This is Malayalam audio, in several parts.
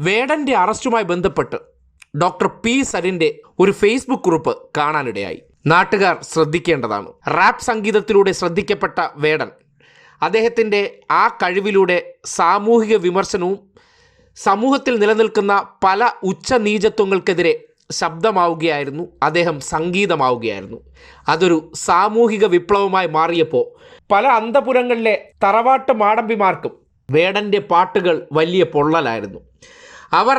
വേടന്റെ അറസ്റ്റുമായി ബന്ധപ്പെട്ട് ഡോക്ടർ പി സരിന്റെ ഒരു ഫേസ്ബുക്ക് കുറിപ്പ് കാണാനിടയായി. നാട്ടുകാർ ശ്രദ്ധിക്കേണ്ടതാണ്. റാപ്പ് സംഗീതത്തിലൂടെ ശ്രദ്ധിക്കപ്പെട്ട വേടൻ അദ്ദേഹത്തിന്റെ ആ കഴിവിലൂടെ സാമൂഹിക വിമർശനവും സമൂഹത്തിൽ നിലനിൽക്കുന്ന പല ഉച്ചനീചത്വങ്ങൾക്കെതിരെ ശബ്ദമാവുകയായിരുന്നു അദ്ദേഹം സംഗീതമാവുകയായിരുന്നു. അതൊരു സാമൂഹിക വിപ്ലവമായി മാറിയപ്പോൾ പല അന്തപുരങ്ങളിലെ തറവാട്ട് മാടമ്പിമാർക്കും വേടന്റെ പാട്ടുകൾ വലിയ പൊള്ളലായിരുന്നു. അവർ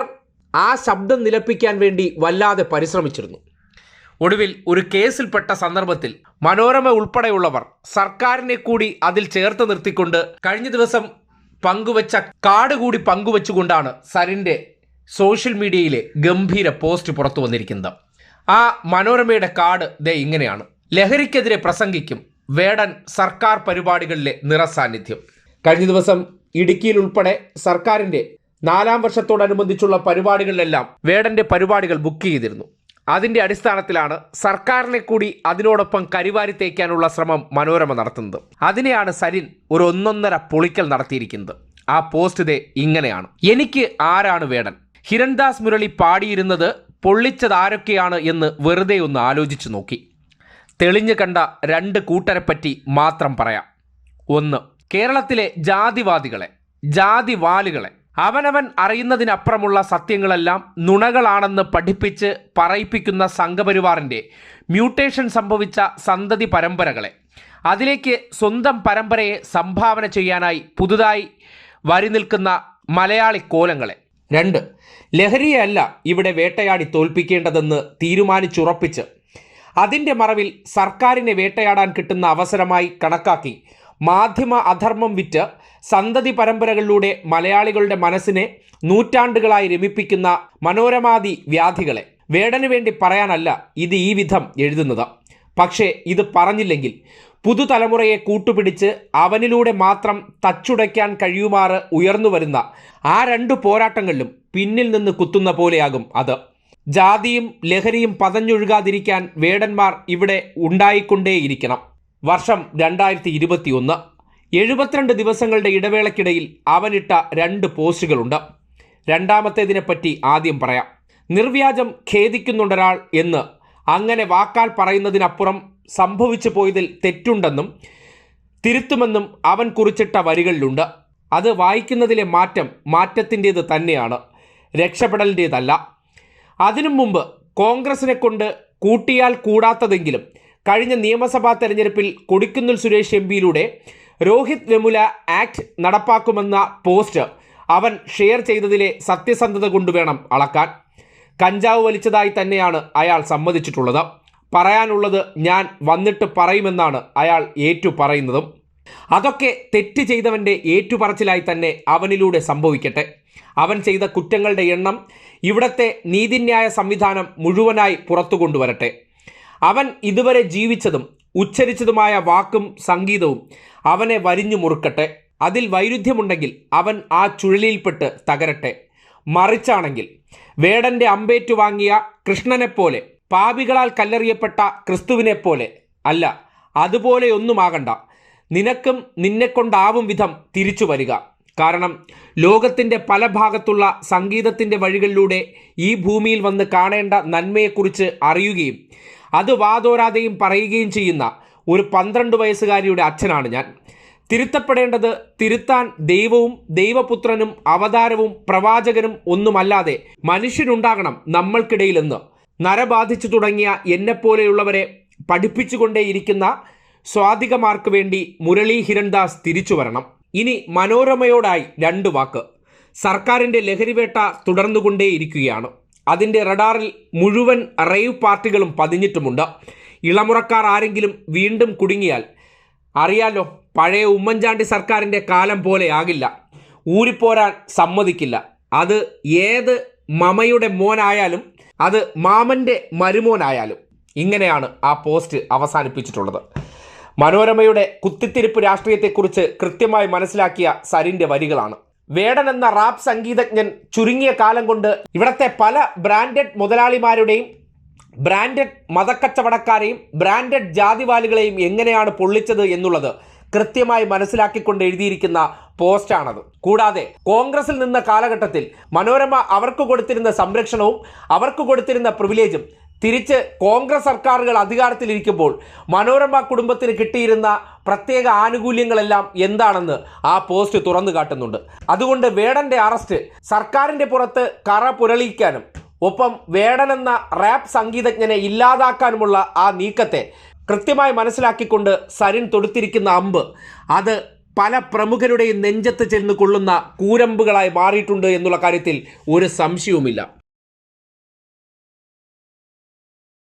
ആ ശബ്ദം നിലപ്പിക്കാൻ വേണ്ടി വല്ലാതെ പരിശ്രമിച്ചിരുന്നു. ഒടുവിൽ ഒരു കേസിൽപ്പെട്ട സന്ദർഭത്തിൽ മനോരമ ഉൾപ്പെടെയുള്ളവർ സർക്കാരിനെ കൂടി അതിൽ ചേർത്ത് നിർത്തിക്കൊണ്ട് കഴിഞ്ഞ ദിവസം പങ്കുവച്ച കാർഡ് കൂടി പങ്കുവച്ചുകൊണ്ടാണ് സരിന്റെ സോഷ്യൽ മീഡിയയിലെ ഗംഭീര പോസ്റ്റ് പുറത്തു വന്നിരിക്കുന്നത്. ആ മനോരമയുടെ കാർഡ് ദേ ഇങ്ങനെയാണ്. ലഹരിക്കെതിരെ പ്രസംഗിക്കും വേടൻ സർക്കാർ പരിപാടികളിലെ നിറസാന്നിധ്യം. കഴിഞ്ഞ ദിവസം ഇടുക്കിയിൽ ഉൾപ്പെടെ സർക്കാരിന്റെ നാലാം വർഷത്തോടനുബന്ധിച്ചുള്ള പരിപാടികളിലെല്ലാം വേടന്റെ പരിപാടികൾ ബുക്ക് ചെയ്തിരുന്നു. അതിന്റെ അടിസ്ഥാനത്തിലാണ് സർക്കാരിനെ കൂടി അതിനോടൊപ്പം കരിവാരി തേക്കാനുള്ള ശ്രമം മനോരമ നടത്തുന്നത്. അതിനെയാണ് സരിൻ ഒരു ഒന്നൊന്നര പൊളിക്കൽ നടത്തിയിരിക്കുന്നത്. ആ പോസ്റ്റ് ഇതേ ഇങ്ങനെയാണ്. എനിക്ക് ആരാണ് വേടൻ? ഹിരൺദാസ് മുരളി പാടിയിരുന്നത് പൊള്ളിച്ചത് ആരൊക്കെയാണ് എന്ന് വെറുതെ ഒന്ന് ആലോചിച്ചു നോക്കി. തെളിഞ്ഞു കണ്ട രണ്ട് കൂട്ടരെപ്പറ്റി മാത്രം പറയാം. ഒന്ന് കേരളത്തിലെ ജാതിവാദികളെ ജാതിവാലുകളെ അവനവൻ അറിയുന്നതിനപ്പുറമുള്ള സത്യങ്ങളെല്ലാം നുണകളാണെന്ന് പഠിപ്പിച്ച് പറയിപ്പിക്കുന്ന സംഘപരിവാറിന്റെ മ്യൂട്ടേഷൻ സംഭവിച്ച സന്തതി പരമ്പരകളെ. അതിലേക്ക് സ്വന്തം പരമ്പരയെ സംഭാവന ചെയ്യാനായി പുതുതായി വരി നിൽക്കുന്ന മലയാളി കോലങ്ങളെ. രണ്ട് ലഹരിയല്ല ഇവിടെ വേട്ടയാടി തോൽപ്പിക്കേണ്ടതെന്ന് തീരുമാനിച്ചുറപ്പിച്ച് അതിന്റെ മറവിൽ സർക്കാരിനെ വേട്ടയാടാൻ കിട്ടുന്ന അവസരമായി കണക്കാക്കി മാധ്യമ അധർമ്മം വിറ്റ് സന്തതി പരമ്പരകളിലൂടെ മലയാളികളുടെ മനസ്സിനെ നൂറ്റാണ്ടുകളായി രമിപ്പിക്കുന്ന മനോരമാതി വ്യാധികളെ വേടനു വേണ്ടി പറയാനല്ല ഇത് ഈ വിധം എഴുതുന്നത്. പക്ഷേ ഇത് പറഞ്ഞില്ലെങ്കിൽ പുതുതലമുറയെ കൂട്ടുപിടിച്ച് അവനിലൂടെ മാത്രം തച്ചുടയ്ക്കാൻ കഴിയുമാറ് ഉയർന്നു വരുന്ന ആ രണ്ട് പോരാട്ടങ്ങളിലും പിന്നിൽ നിന്ന് കുത്തുന്ന പോലെയാകും അത്. ജാതിയും ലഹരിയും പതഞ്ഞൊഴുകാതിരിക്കാൻ വേടന്മാർ ഇവിടെ ഉണ്ടായിക്കൊണ്ടേയിരിക്കണം. വർഷം രണ്ടായിരത്തി ഇരുപത്തിയൊന്ന് എഴുപത്തിരണ്ട് ദിവസങ്ങളുടെ ഇടവേളയ്ക്കിടയിൽ അവനിട്ട രണ്ട് പോസ്റ്റുകളുണ്ട്. രണ്ടാമത്തേതിനെപ്പറ്റി ആദ്യം പറയാം. നിർവ്യാജം ഖേദിക്കുന്നുണ്ടൊരാൾ എന്ന് അങ്ങനെ വാക്കാൽ പറയുന്നതിനപ്പുറം സംഭവിച്ചു പോയതിൽ തെറ്റുണ്ടെന്നും തിരുത്തുമെന്നും അവൻ കുറിച്ചിട്ട വരികളിലുണ്ട്. അത് വായിക്കുന്നതിലെ മാറ്റം മാറ്റത്തിന്റേത് തന്നെയാണ് രക്ഷപ്പെടലിന്റേതല്ല. അതിനു മുമ്പ് കോൺഗ്രസിനെ കൊണ്ട് കൂട്ടിയാൽ കൂടാത്തതെങ്കിലും കഴിഞ്ഞ നിയമസഭാ തെരഞ്ഞെടുപ്പിൽ കൊടിക്കുന്നിൽ സുരേഷ് എം പിയിലൂടെ രോഹിത് വെമുല ആക്ട് നടപ്പാക്കുമെന്ന പോസ്റ്റ് അവൻ ഷെയർ ചെയ്തതിലെ സത്യസന്ധത കൊണ്ടുവേണം അളക്കാൻ. കഞ്ചാവ് വലിച്ചതായി തന്നെയാണ് അയാൾ സമ്മതിച്ചിട്ടുള്ളത്. പറയാനുള്ളത് ഞാൻ വന്നിട്ട് പറയുമെന്നാണ് അയാൾ ഏറ്റു പറയുന്നതും അതൊക്കെ തെറ്റ് ചെയ്തവന്റെ ഏറ്റുപറച്ചിലായി തന്നെ അവനിലൂടെ സംഭവിക്കട്ടെ. അവൻ ചെയ്ത കുറ്റങ്ങളുടെ എണ്ണം ഇവിടത്തെ നീതിന്യായ സംവിധാനം മുഴുവനായി പുറത്തു കൊണ്ടുവരട്ടെ അവൻ ഇതുവരെ ജീവിച്ചതും ഉച്ചരിച്ചതുമായ വാക്കും സംഗീതവും അവനെ വരിഞ്ഞു മുറുക്കട്ടെ. അതിൽ വൈരുദ്ധ്യമുണ്ടെങ്കിൽ അവൻ ആ ചുഴലിയിൽപ്പെട്ട് തകരട്ടെ. മറിച്ചാണെങ്കിൽ വേടന്റെ അമ്പേറ്റു വാങ്ങിയ കൃഷ്ണനെപ്പോലെ പാപികളാൽ കല്ലെറിയപ്പെട്ട ക്രിസ്തുവിനെപ്പോലെ അല്ല അതുപോലെയൊന്നുമാകണ്ട. നിനക്കും നിന്നെക്കൊണ്ടാവും വിധം തിരിച്ചു വരിക. കാരണം ലോകത്തിന്റെ പല ഭാഗത്തുള്ള സംഗീതത്തിന്റെ വഴികളിലൂടെ ഈ ഭൂമിയിൽ വന്ന് കാണേണ്ട നന്മയെക്കുറിച്ച് അറിയുകയും അത് വാതോരാതെയും പറയുകയും ചെയ്യുന്ന ഒരു പന്ത്രണ്ട് വയസ്സുകാരിയുടെ അച്ഛനാണ് ഞാൻ. തിരുത്തപ്പെടേണ്ടത് തിരുത്താൻ ദൈവവും ദൈവപുത്രനും അവതാരവും പ്രവാചകനും ഒന്നുമല്ലാതെ മനുഷ്യനുണ്ടാകണം നമ്മൾക്കിടയിലെന്ന്. നരബാധിച്ചു തുടങ്ങിയ എന്നെപ്പോലെയുള്ളവരെ പഠിപ്പിച്ചുകൊണ്ടേയിരിക്കുന്ന സ്വാധികമാർക്ക് വേണ്ടി മുരളി ഹിരൺദാസ് തിരിച്ചു വരണം ഇനി മനോരമയോടായി രണ്ട് വാക്ക്. സർക്കാരിന്റെ ലഹരിവേട്ട തുടർന്നുകൊണ്ടേയിരിക്കുകയാണ്. അതിന്റെ റഡാറിൽ മുഴുവൻ റേവ് പാർട്ടികളും പതിഞ്ഞിട്ടുമുണ്ട്. ഇളമുറക്കാർ ആരെങ്കിലും വീണ്ടും കുടുങ്ങിയാൽ അറിയാലോ പഴയ ഉമ്മൻചാണ്ടി സർക്കാരിന്റെ കാലം പോലെ ആകില്ല. ഊരിപ്പോരാൻ സമ്മതിക്കില്ല. അത് ഏത് മമയുടെ മോനായാലും അത് മാമന്റെ മരുമോനായാലും ഇങ്ങനെയാണ് ആ പോസ്റ്റ് അവസാനിപ്പിച്ചിട്ടുള്ളത്. മനോരമയുടെ കുത്തിത്തിരിപ്പ് രാഷ്ട്രീയത്തെക്കുറിച്ച് കൃത്യമായി മനസ്സിലാക്കിയ സരിന്റെ വരികളാണ്. വേടൻ എന്ന റാപ്പ് സംഗീതജ്ഞൻ ചുരുങ്ങിയ കാലം കൊണ്ട് ഇവിടത്തെ പല ബ്രാൻഡഡ് മുതലാളിമാരുടെയും ബ്രാൻഡഡ് മതക്കച്ചവടക്കാരെയും ബ്രാൻഡഡ് ജാതിവാലുകളെയും എങ്ങനെയാണ് പൊള്ളിച്ചത് എന്നുള്ളത് കൃത്യമായി മനസ്സിലാക്കിക്കൊണ്ട് എഴുതിയിരിക്കുന്ന പോസ്റ്റാണത്. കൂടാതെ കോൺഗ്രസിൽ നിന്ന കാലഘട്ടത്തിൽ മനോരമ അവർക്ക് കൊടുത്തിരുന്ന സംരക്ഷണവും അവർക്ക് കൊടുത്തിരുന്ന പ്രിവിലേജും തിരിച്ച് കോൺഗ്രസ് സർക്കാരുകൾ അധികാരത്തിലിരിക്കുമ്പോൾ മനോരമ കുടുംബത്തിന് കിട്ടിയിരുന്ന പ്രത്യേക ആനുകൂല്യങ്ങളെല്ലാം എന്താണെന്ന് ആ പോസ്റ്റ് തുറന്നു കാട്ടുന്നുണ്ട്. അതുകൊണ്ട് വേടന്റെ അറസ്റ്റ് സർക്കാരിന്റെ പുറത്ത് കറ പുരളിക്കാനും ഒപ്പം വേടനെന്ന റാപ്പ് സംഗീതജ്ഞനെ ഇല്ലാതാക്കാനുമുള്ള ആ നീക്കത്തെ കൃത്യമായി മനസ്സിലാക്കിക്കൊണ്ട് സരിൻ തൊടുത്തിരിക്കുന്ന അമ്പ് അത് പല പ്രമുഖരുടെയും നെഞ്ചത്ത് ചെന്ന് കൊള്ളുന്ന കൂരമ്പുകളായി മാറിയിട്ടുണ്ട് എന്നുള്ള കാര്യത്തിൽ ഒരു സംശയവുമില്ല.